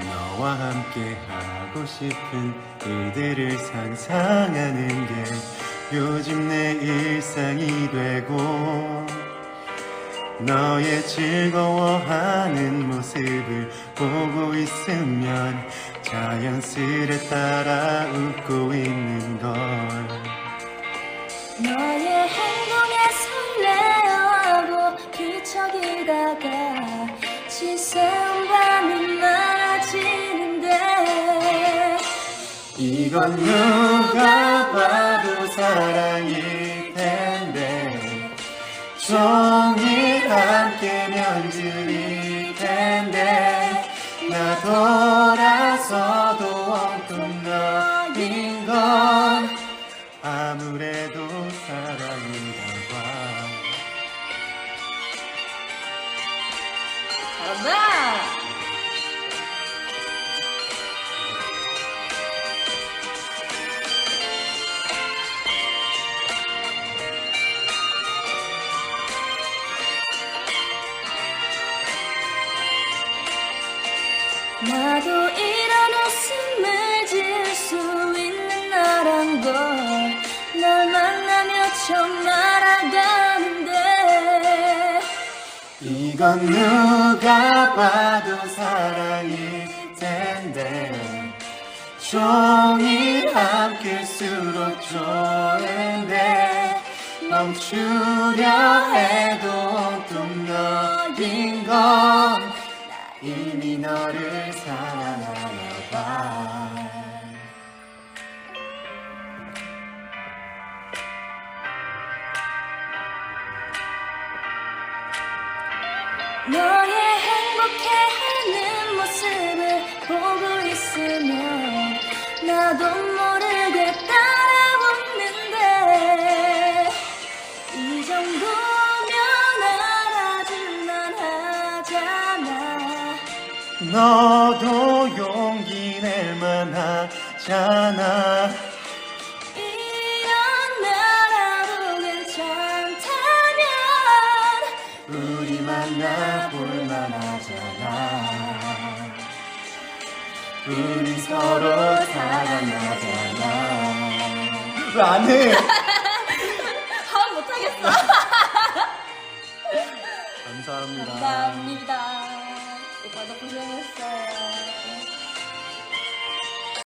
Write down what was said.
너와 함께 하고 싶은 일들을 상상하는 게 요즘 내 일상이 되고 너의 즐거워하는 모습을 보고 있으면 자연스레 따라 웃고 있는 걸. 너의 행동에 설레어하고 뒤척이다가 지새운 밤이 이건 누가 봐도 사랑일 텐데. 종일 함께 면 질릴 텐데. 나 돌아서도 너인 건 아무래도 사랑인가 봐 잘한다 나도 이런 웃음을 지을 수 있는 나란 걸널 만나며 처음 알아가는데. 이건 누가 봐도 사랑일 텐데. 종일 함께일수록 좋은데 멈추려 해도 온통 너인 건 이미 너를 사랑하나 봐 너의 행복해하는 모습을 보고 있으면 나도 모르게 따라붙는데 이 정도 너도 용기 낼 만하잖아. 이런 나라도 괜찮다면 우리 만나볼 만하잖아. 우리 서로 사랑하잖아. 왜안해? 아 못하겠어. 감사합니다. 감사합니다. どこでもさ